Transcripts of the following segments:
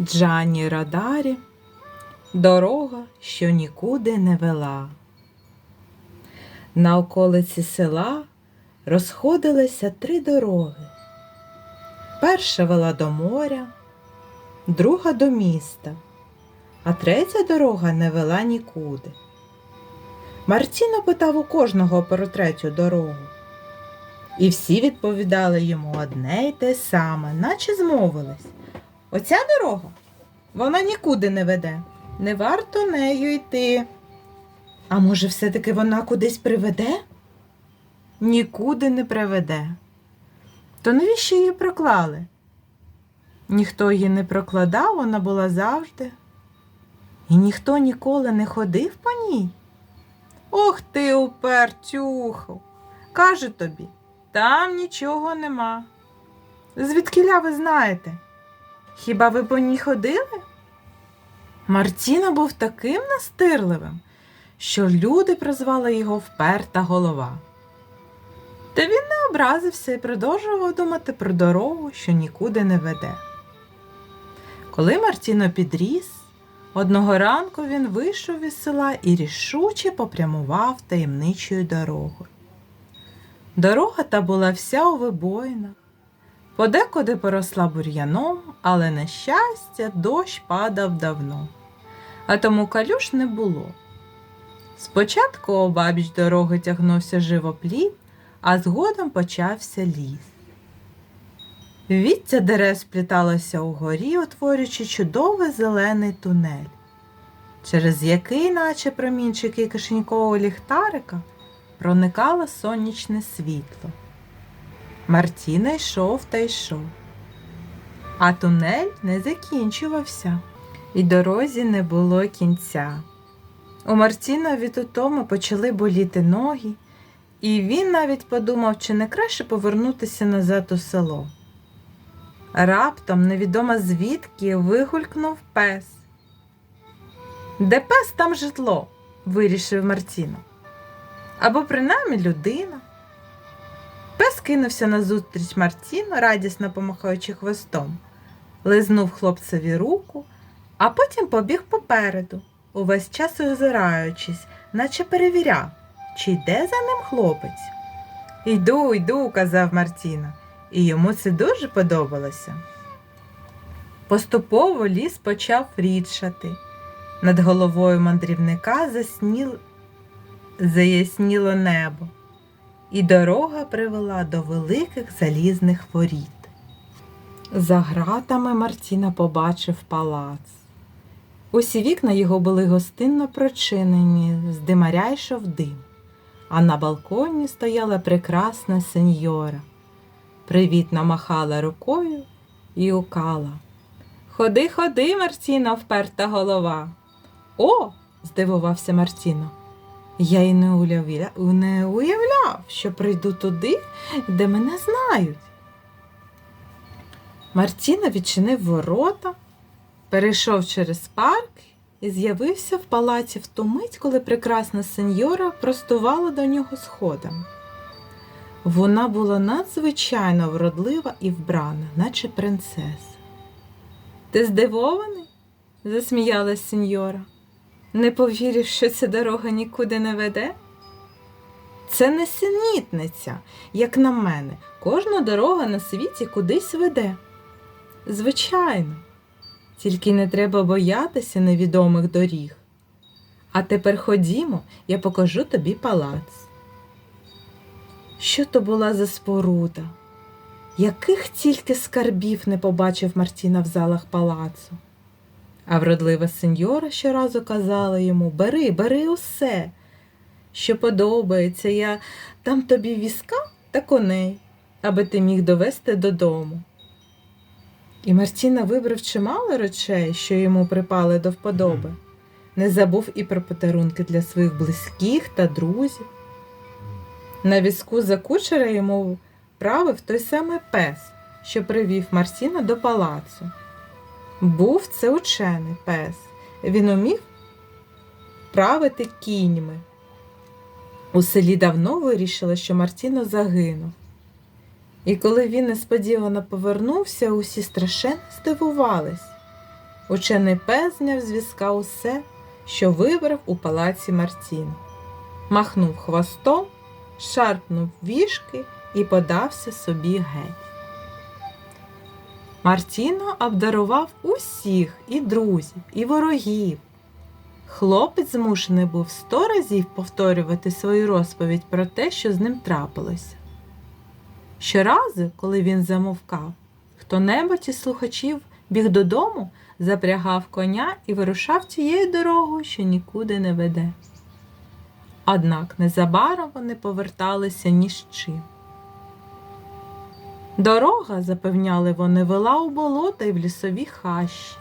Джані Радарі, дорога, що нікуди не вела. На околиці села розходилися три дороги. Перша вела до моря, друга до міста, а третя дорога не вела нікуди. Мартіно питав у кожного про третю дорогу. І всі відповідали йому одне й те саме, наче змовились. Оця дорога, вона нікуди не веде. Не варто нею йти. А може, все-таки вона кудись приведе? Нікуди не приведе. То навіщо її проклали? Ніхто її не прокладав, вона була завжди. І ніхто ніколи не ходив по ній. Ох ти, упертюху, кажу тобі, там нічого нема. Звідкіля ви знаєте? Хіба ви по ній ходили? Мартіна був таким настирливим, що люди прозвали його вперта голова. Та він не образився і продовжував думати про дорогу, що нікуди не веде. Коли Мартіно підріс, одного ранку він вийшов із села і рішуче попрямував таємничою дорогою. Дорога та була вся у вибоїнах, подекуди поросла бур'яном, але, на щастя, дощ падав давно, а тому калюш не було. Спочатку обабіч дороги тягнувся живопліт, а згодом почався ліс. Віття дерев спліталося угорі, утворюючи чудовий зелений тунель, через який, наче промінчики кишенькового ліхтарика, проникало сонячне світло. Мартіна йшов та йшов, а тунель не закінчувався, і дорозі не було кінця. У Мартіна від утому почали боліти ноги, і він навіть подумав, чи не краще повернутися назад у село. Раптом невідомо звідки вигулькнув пес. Де пес, там житло, вирішив Мартіно. Або принаймні людина. Пес кинувся назустріч Мартіну, радісно помахаючи хвостом, лизнув хлопцеві руку, а потім побіг попереду, увесь час озираючись, наче перевіряв, чи йде за ним хлопець. Йду, йду, казав Мартіна, і йому це дуже подобалося. Поступово ліс почав рідшати. Над головою мандрівника засніл... заясніло небо, і дорога привела до великих залізних воріт. За гратами Мартіна побачив палац. Усі вікна його були гостинно прочинені, з димаря йшов дим, а на балконі стояла прекрасна сеньора. Привітно махала рукою і укала. Ходи, ходи, Мартіно, вперта голова. О, здивувався Мартіно. Я й не уявля... не уявляв, що прийду туди, де мене знають. Мартіно відчинив ворота, перейшов через парк і з'явився в палаці в ту мить, коли прекрасна сеньора простувала до нього сходами. Вона була надзвичайно вродлива і вбрана, наче принцеса. Ти здивований? засміялась сеньора. Не повірив, що ця дорога нікуди не веде? Це не синітниця, як на мене, кожна дорога на світі кудись веде. Звичайно, тільки не треба боятися невідомих доріг. А тепер ходімо, я покажу тобі палац. Що то була за споруда? Яких тільки скарбів не побачив Мартіна в залах палацу. А вродлива сеньора щоразу казала йому Бери, бери усе, що подобається, я дам тобі візка та коней, аби ти міг довести додому. І Мартіна вибрав чимало речей, що йому припали до вподоби, не забув і про подарунки для своїх близьких та друзів. На візку за кучера йому правив той самий пес, що привів Мартіна до палацу. Був це учений пес. Він умів правити кіньми. У селі давно вирішили, що Мартіно загинув. І коли він несподівано повернувся, усі страшенно здивувались. Учений пес зняв з візка усе, що вибрав у палаці Мартін. Махнув хвостом, шарпнув вішки і подався собі геть. Мартіно обдарував усіх і друзів, і ворогів. Хлопець змушений був сто разів повторювати свою розповідь про те, що з ним трапилося. Щоразу, коли він замовкав, хто-небудь із слухачів біг додому, запрягав коня і вирушав тією дорогою, що нікуди не веде. Однак незабаром вони поверталися ні з чим. Дорога, запевняли вони, вела у болота й в лісові хащі.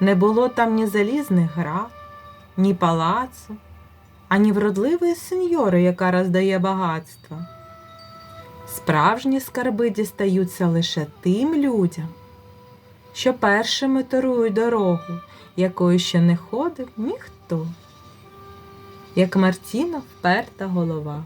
Не було там ні залізних град, ні палацу, ані вродливої сеньори, яка роздає багатства. Справжні скарби дістаються лише тим людям, що першими торують дорогу, якою ще не ходив ніхто, як Мартіна вперта голова.